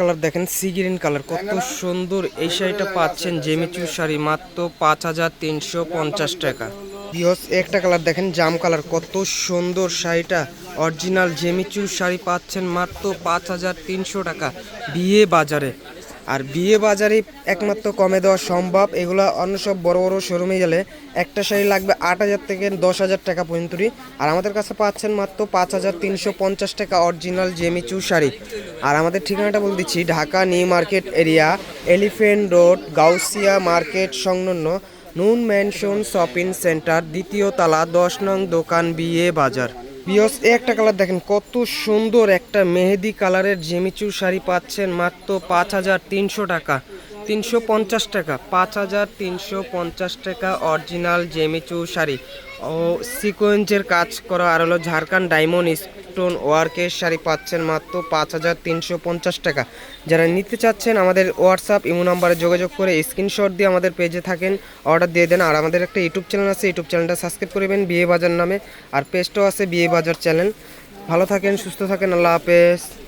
Colour দেখেন sea green colour. কত সুন্দর এই শাড়িটা পাচ্ছেন জেমিচু শাড়ি মাত্র পাঁচ হাজার তিনশো পঞ্চাশ টাকা। বিহস একটা কালার দেখেন জাম কালার। কত সুন্দর শাড়িটা অরিজিনাল জেমিচু শাড়ি পাচ্ছেন মাত্র পাঁচ হাজার তিনশো টাকা। বিয়ে বাজারে। আর বিয়ে বাজারে একমাত্র কমে দেওয়া সম্ভব। এগুলো অন্য সব বড় বড় শোরুমে গেলে একটা শাড়ি লাগবে আট হাজার থেকে দশ হাজার টাকা পর্যন্তই আর আমাদের কাছে পাচ্ছেন মাত্র পাঁচ হাজার তিনশো পঞ্চাশ টাকা অরিজিনাল জেমিচু শাড়ি। আর আমাদের ঠিকানাটা বলে দিচ্ছি, Dhaka new market area, elephant road, Gausia market, সংলগ্ন নুন ম্যানশন শপিং সেন্টার, দ্বিতীয় তালা, দশ নং দোকান বিয়ে বাজার। একটা কালার দেখেন, কত সুন্দর একটা মেহেদি কালারের জেমিচু শাড়ি পাচ্ছেন মাত্র পাঁচ হাজার তিনশো টাকা। তিনশো পঞ্চাশ টাকা, পাঁচ হাজার তিনশো পঞ্চাশ টাকা অরিজিনাল জেমিচু শাড়ি। ও সিকোয়েন্সের কাজ করা আর হলো ঝাড়খান্ড ডায়মন্ড স্টোন ওয়ার্কের শাড়ি পাচ্ছেন মাত্র পাঁচ হাজার তিনশো পঞ্চাশ টাকা। যারা নিতে চাচ্ছেন আমাদের হোয়াটসঅ্যাপ ইমো নাম্বারে যোগাযোগ করে স্ক্রিনশট দিয়ে আমাদের পেজে থাকেন, অর্ডার দিয়ে দেন। আর আমাদের একটা ইউটিউব চ্যানেল আছে, ইউটিউব চ্যানেলটা সাবস্ক্রাইব করবেন বিয়ে বাজার নামে। আর পেজটাও আছে বিয়ে বাজার চ্যানেল। ভালো থাকেন, সুস্থ থাকেন, আল্লাহ হাফেজ।